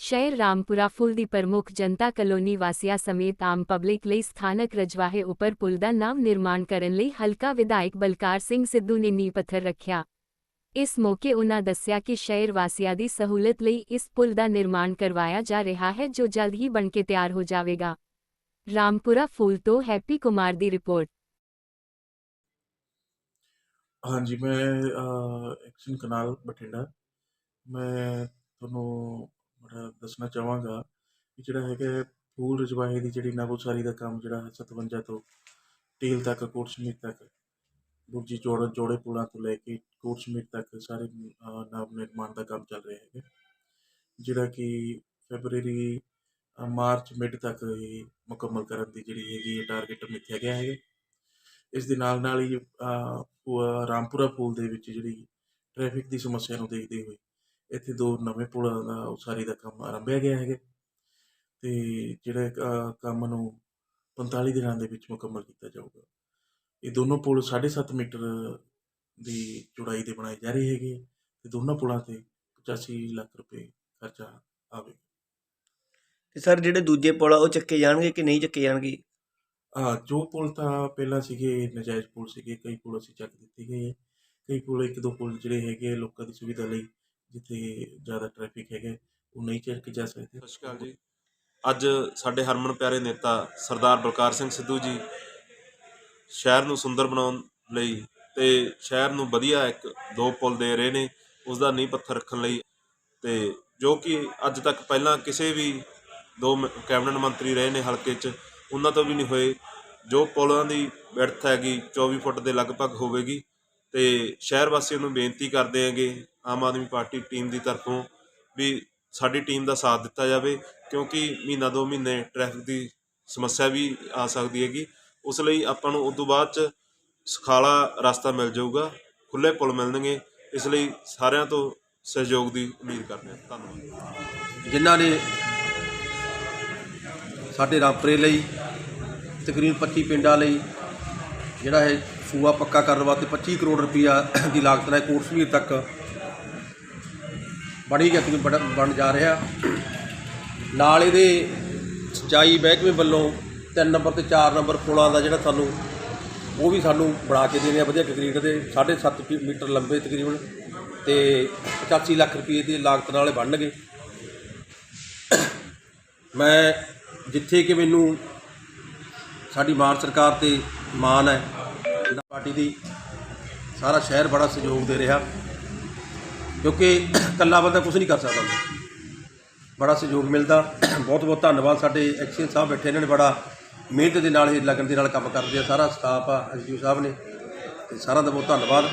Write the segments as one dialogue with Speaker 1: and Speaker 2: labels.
Speaker 1: ਸ਼ਹਿਰ ਰਾਮਪੁਰਾ ਫੁੱਲ ਦੀ ਪ੍ਰਮੁੱਖ ਜਨਤਾ ਕਲੋਨੀ ਵਾਸੀਆਂ ਸਮੇਤ ਆਮ ਪਬਲਿਕ ਲਈ ਸਥਾਨਕ ਰਜਵਾਹੇ ਉੱਪਰ ਪੁਲ ਦਾ ਨਵ ਨਿਰਮਾਣ ਕਰਨ ਲਈ ਹਲਕਾ ਵਿਧਾਇਕ ਬਲਕਾਰ ਸਿੰਘ ਸਿੱਧੂ ਨੇ ਨੀਂਹ ਪੱਥਰ ਰੱਖਿਆ ਇਸ ਮੌਕੇ ਉਨ੍ਹਾਂ ਦੱਸਿਆ ਕਿ ਸ਼ਹਿਰ ਵਾਸੀਆਂ ਦੀ ਸਹੂਲਤ ਲਈ ਇਸ ਪੁਲ ਦਾ ਨਿਰਮਾਣ ਕਰਵਾਇਆ ਜਾ ਰਿਹਾ ਹੈ ਜੋ ਜਲਦ ਹੀ ਬਣ ਕੇ ਤਿਆਰ ਹੋ ਜਾਵੇਗਾ ਰਾਮਪੁਰਾ ਫੂਲ ਤੋਂ ਹੈਪੀ ਕੁਮਾਰ ਦੀ ਰਿਪੋਰਟ
Speaker 2: ਹਾਂਜੀ ਮੈਂ ਐਕਸ਼ਨ ਕਨਾਲ ਬਠਿੰਡਾ ਮੈਂ ਤੁਹਾਨੂੰ ਬੜਾ ਦੱਸਣਾ ਚਾਹਾਂਗਾ ਕਿ ਜਿਹੜਾ ਹੈਗਾ ਫੂਲ ਰਜਵਾਹੇ ਦੀ ਜਿਹੜੀ ਨਵ ਉਸਾਰੀ ਦਾ ਕੰਮ ਜਿਹੜਾ ਹੈ 57 ਤੋਂ ਟੇਲ ਤੱਕ ਕੋਟਸਮੀਰ ਤੱਕ ਗੁਰਜੀ ਜੋੜ ਜੋੜੇ ਪੁਲਾਂ ਤੋਂ ਲੈ ਕੇ ਕੋਟ ਸਮੀਤ ਤੱਕ ਸਾਰੇ ਅ, ਨਵ ਨਿਰਮਾਣ ਦਾ ਕੰਮ ਚੱਲ ਰਿਹਾ ਹੈਗਾ। ਜਿਹੜਾ ਕਿ ਫੈਬਰੇਰੀ ਮਾਰਚ ਮਿਡ ਤੱਕ ਇਹ ਮੁਕੰਮਲ ਕਰਨ ਦੀ ਜਿਹੜੀ ਹੈਗੀ ਹੈ ਟਾਰਗੇਟ ਮਿੱਥਿਆ ਗਿਆ ਹੈਗਾ। ਇਸ ਦੇ ਨਾਲ ਨਾਲ ਹੀ ਰਾਮਪੁਰਾ ਪੁਲ ਦੇ ਵਿੱਚ ਜਿਹੜੀ ਟ੍ਰੈਫਿਕ ਦੀ ਸਮੱਸਿਆ ਨੂੰ ਦੇਖਦੇ ਹੋਏ ਇੱਥੇ ਦੋ ਨਵੇਂ ਪੁਲਾਂ ਦਾ ਉਸਾਰੀ ਦਾ ਕੰਮ ਆਰੰਭਿਆ ਗਿਆ ਹੈਗਾ। ਤੇ ਜਿਹੜਾ ਕੰਮ ਨੂੰ 45 ਦਿਨਾਂ ਦੇ ਵਿੱਚ ਮੁਕੰਮਲ ਕੀਤਾ ਜਾਊਗਾ। ਇਹ ਦੋਨੋਂ ਪੁਲ 7.5 ਮੀਟਰ ਦੀ ਚੌੜਾਈ ਦੇ ਬਣਾਏ ਜਾ ਰਹੇ ਹੈਗੇ ਤੇ ਦੋਨਾਂ ਪੁਲਾਂ ਤੇ 85 ਲੱਖ ਰੁਪਏ ਖਰਚਾ ਆਵੇਗਾ।
Speaker 3: ਤੇ ਸਰ ਜਿਹੜੇ ਦੂਜੇ ਪੁਲ ਆ ਉਹ ਚੱਕੇ ਜਾਣਗੇ ਕਿ ਨਹੀਂ ਚੱਕੇ ਜਾਣਗੇ?
Speaker 2: ਹਾਂ ਜੋ ਪੁਲ ਤਾਂ ਪਹਿਲਾਂ ਸੀਗੇ ਨਜਾਇਜ਼ ਪੁਲ ਸੀਗੇ ਕਈ ਪੁਲ ਅਸੀਂ ਚੱਕ ਦਿੱਤੇ ਗਏ। ਕਈ ਪੁਲ ਇੱਕ ਦੋ ਪੁਲ ਜਿਹੜੇ ਹੈਗੇ ਆ ਲੋਕਾਂ ਦੀ ਸੁਵਿਧਾ ਲਈ ਜਿੱਥੇ ਜ਼ਿਆਦਾ ਟ੍ਰੈਫਿਕ ਹੈਗਾ, ਉਹ ਨਹੀਂ ਚੱਕੇ ਜਾ ਸਕਦੇ।
Speaker 4: ਸਤਿ ਸ਼੍ਰੀ ਅਕਾਲ ਜੀ। ਅੱਜ ਸਾਡੇ ਹਰਮਨ ਪਿਆਰੇ ਨੇਤਾ ਸਰਦਾਰ ਬਲਕਾਰ ਸਿੰਘ ਸਿੱਧੂ ਜੀ ਸ਼ਹਿਰ ਨੂੰ ਸੁੰਦਰ ਬਣਾਉਣ ਲਈ ਤੇ ਸ਼ਹਿਰ ਨੂੰ ਵਧੀਆ ਇੱਕ ਦੋ ਪੁਲ ਦੇ ਰਹੇ ਨੇ ਉਸ ਦਾ ਨੀਂਹ ਪੱਥਰ ਰੱਖਣ ਲਈ ਤੇ ਜੋ ਕਿ ਅੱਜ ਤੱਕ ਪਹਿਲਾਂ ਕਿਸੇ ਵੀ ਦੋ ਮ- ਕੈਬਨਿਟ ਮੰਤਰੀ ਰਹੇ ਨੇ ਹਲਕੇ 'ਚ, ਉਹਨਾਂ ਤੋਂ ਵੀ ਨਹੀਂ ਹੋਏ। ਜੋ ਪੁਲਾਂ ਦੀ ਵਿਡਥ ਹੈਗੀ 24 ਫੁੱਟ ਦੇ ਲਗਭਗ ਹੋਵੇਗੀ ਤੇ ਸ਼ਹਿਰ ਵਾਸੀਆਂ ਨੂੰ ਬੇਨਤੀ ਕਰਦੇ ਹਾਂਗੇ ਆਮ ਆਦਮੀ ਪਾਰਟੀ ਟੀਮ ਦੀ ਤਰਫੋਂ ਵੀ ਸਾਡੀ ਟੀਮ ਦਾ ਸਾਥ ਦਿੱਤਾ ਜਾਵੇ, ਕਿਉਂਕਿ ਮਹੀਨਾ ਦੋ ਮਹੀਨੇ ਟ੍ਰੈਫਿਕ ਦੀ ਸਮੱਸਿਆ ਵੀ ਆ ਸਕਦੀ ਹੈਗੀ। ਉਸ ਲਈ ਆਪਾਂ ਨੂੰ ਉਸ ਤੋਂ ਬਾਅਦ ਚ ਸੁਖਾਲਾ ਰਸਤਾ ਮਿਲ ਜਾਊਗਾ ਖੁੱਲੇ ਪੁਲ ਮਿਲਣਗੇ, ਇਸ ਲਈ ਸਾਰਿਆਂ ਤੋਂ ਸਹਿਯੋਗ ਦੀ ਉਮੀਦ ਕਰਦੇ ਹਾਂ। ਧੰਨਵਾਦ।
Speaker 5: ਜਿਨ੍ਹਾਂ ਨੇ ਸਾਡੇ ਰਾਮਪੁਰੇ ਲਈ, ਤਕਰੀਬਨ 25 ਪਿੰਡਾਂ ਲਈ ਜਿਹੜਾ ਇਹ ਸੂਆ ਪੱਕਾ ਕਰਨ ਵਾਸਤੇ 25 ਕਰੋੜ ਰੁਪਈਆ ਦੀ ਲਾਗਤ ਨਾਲ ਕੋਟ ਸਮੀਰ ਤੱਕ ਬੜੀ ਗਤੀ ਬਣ ਬਣ ਜਾ ਰਿਹਾ। ਨਾਲ ਇਹਦੇ ਸਿੰਚਾਈ ਮਹਿਕਮੇ ਵੱਲੋਂ 3 ਨੰਬਰ ਤੇ 4 ਨੰਬਰ ਪੁਲਾਂ ਦਾ ਜਿਹੜਾ ਸਾਨੂੰ, ਉਹ ਵੀ ਸਾਨੂੰ ਬਣਾ ਕੇ ਦੇ ਰਿਹਾ ਵਧੀਆ ਕੰਕਰੀਟ ਦੇ। 7.5 ਮੀਟਰ ਲੰਬੇ ਤਕਰੀਬਨ ਤੇ 85 ਲੱਖ ਰੁਪਏ ਦੀ ਲਾਗਤ ਨਾਲ ਇਹ ਬਣਨਗੇ। ਮੈਂ ਜਿੱਥੇ ਕਿ ਮੈਨੂੰ ਸਾਡੀ ਮਾਨ ਸਰਕਾਰ ਤੇ ਮਾਨ ਹੈ ਪਾਰਟੀ ਦੀ ਸਾਰਾ ਸ਼ਹਿਰ ਬੜਾ ਸਹਿਯੋਗ ਦੇ ਰਿਹਾ। ਕਿਉਂਕਿ ਇਕੱਲਾ ਬੰਦਾ ਕੁਝ ਨਹੀਂ ਕਰ ਸਕਦਾ। ਬੜਾ ਸਹਿਯੋਗ ਮਿਲਦਾ। ਬਹੁਤ ਬਹੁਤ ਧੰਨਵਾਦ ਸਾਡੇ ਐਕਸੀਅਨ ਸਾਹਿਬ ਬੈਠੇ ਇਹਨਾਂ ਨੇ, ਬੜਾ ਮਿਹਨਤ ਦੇ ਨਾਲ ਇਹ ਲਗਨ ਦੇ ਨਾਲ ਕੰਮ ਕਰਦੇ ਆ। ਸਾਰਾ ਸਟਾਫ ਆ, ਐਸਡੀਓ ਸਾਹਿਬ ਨੇ। ਤੇ ਸਾਰਿਆਂ ਦਾ ਬਹੁਤ ਧੰਨਵਾਦ।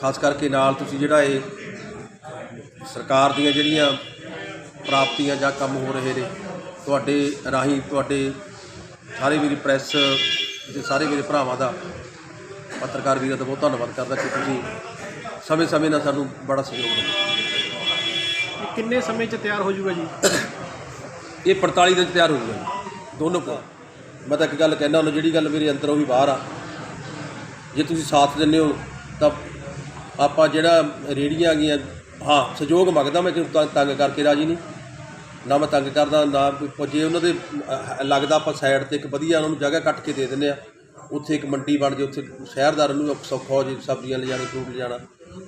Speaker 5: ਖਾਸ ਕਰਕੇ ਨਾਲ ਤੁਸੀਂ ਜਿਹੜਾ ਇਹ ਸਰਕਾਰ ਦੀਆਂ ਜਿਹੜੀਆਂ ਪ੍ਰਾਪਤੀਆਂ ਜਾਂ ਕੰਮ ਹੋ ਰਹੇ ਨੇ, ਤੁਹਾਡੇ ਰਾਹੀਂ ਤੁਹਾਡੇ ਸਾਰੇ ਵੀਰ ਪ੍ਰੈਸ ਤੇ ਸਾਰੇ ਮੇਰੇ ਭਰਾਵਾਂ ਦਾ ਪੱਤਰਕਾਰ ਵੀਰਾਂ ਦਾ ਬਹੁਤ ਧੰਨਵਾਦ ਕਰਦਾ ਕਿ ਤੁਸੀਂ ਸਮੇਂ-ਸਮੇਂ ਨਾਲ ਸਾਨੂੰ ਬੜਾ ਸਹਿਯੋਗ ਦਿੰਦੇ
Speaker 6: ਇਹ ਕਿੰਨੇ ਸਮੇਂ 'ਚ ਤਿਆਰ ਹੋ ਜਾਊਗਾ ਜੀ?
Speaker 5: ਇਹ 45 ਦਿਨ 'ਚ ਤਿਆਰ ਹੋ ਜਾਊਗਾ ਜੀ ਦੋਨੋਂ ਪੁਲ ਮੈਂ ਤਾਂ ਇੱਕ ਗੱਲ ਕਹਿਣਾ ਉਹਨੂੰ ਜਿਹੜੀ ਗੱਲ ਮੇਰੇ ਅੰਦਰ ਵੀ ਬਾਹਰ ਆ। ਜੇ ਤੁਸੀਂ ਸਾਥ ਦਿੰਦੇ ਹੋ ਤਾਂ ਆਪਾਂ ਜਿਹੜਾ ਰੇੜੀਆਂ ਗਈਆਂ ਹਾਂ ਸਹਿਯੋਗ ਮੰਗਦਾ ਮੈਂ ਕਿ ਤੰਗ ਕਰਕੇ ਰਾਜੀ ਨਹੀਂ। ਨਾ ਮੈਂ ਤੰਗ ਕਰਦਾ ਨਾ ਕੋਈ ਜੇ ਉਹਨਾਂ ਦੇ ਅਹ, ਲੱਗਦਾ ਆਪਾਂ ਸਾਈਡ ਤੇ ਇੱਕ ਵਧੀਆ ਉਹਨਾਂ ਨੂੰ ਜਗ੍ਹਾ ਕੱਟ ਕੇ ਦੇ ਦਿੰਦੇ ਆ ਉੱਥੇ ਇੱਕ ਮੰਡੀ ਬਣ ਜੇ ਉੱਥੇ ਸ਼ਹਿਰਦਾਰ ਨੂੰ ਸੌਖਾ ਹੋ ਜੇ ਸਬਜ਼ੀਆਂ ਲਿਜਾਣੇ ਫਰੂਟ ਲਿਜਾਣਾ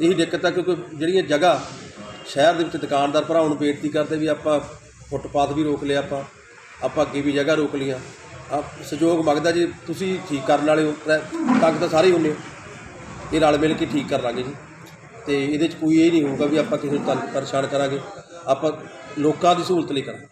Speaker 5: ਇਹੀ ਦਿੱਕਤ ਆ ਕਿਉਂਕਿ ਜਿਹੜੀਆਂ ਜਗ੍ਹਾ ਸ਼ਹਿਰ ਦੇ ਵਿੱਚ ਦੁਕਾਨਦਾਰ ਭਰਾਵਾਂ ਨੂੰ ਬੇਨਤੀ ਕਰਦੇ ਵੀ ਆਪਾਂ ਫੁੱਟਪਾਥ ਵੀ ਰੋਕ ਲਿਆ ਆਪਾਂ ਆਪਾਂ ਅੱਗੇ ਵੀ ਜਗ੍ਹਾ ਰੋਕ ਲਈਆਂ। ਆ ਸਹਿਯੋਗ ਮੰਗਦਾ ਜੀ, ਤੁਸੀਂ ਠੀਕ ਕਰਨ ਵਾਲੇ ਹੋ ਤੱਕ ਤਾਂ ਸਾਰੇ ਹੀ ਹੁੰਦੇ ਹੋ। ਇਹ ਰਲ ਮਿਲ ਕੇ ਠੀਕ ਕਰ ਲਾਂਗੇ ਜੀ। ਤੇ ਇਹਦੇ 'ਚ ਕੋਈ ਇਹ ਨਹੀਂ ਹੋਊਗਾ ਵੀ ਆਪਾਂ ਕਿਸੇ ਨੂੰ ਤੰਗ ਪਰੇਸ਼ਾਨ ਕਰਾਂਗੇ। ਆਪਾਂ ਲੋਕਾਂ ਦੀ ਸਹੂਲਤ ਲਈ ਕਰਾਂਗੇ।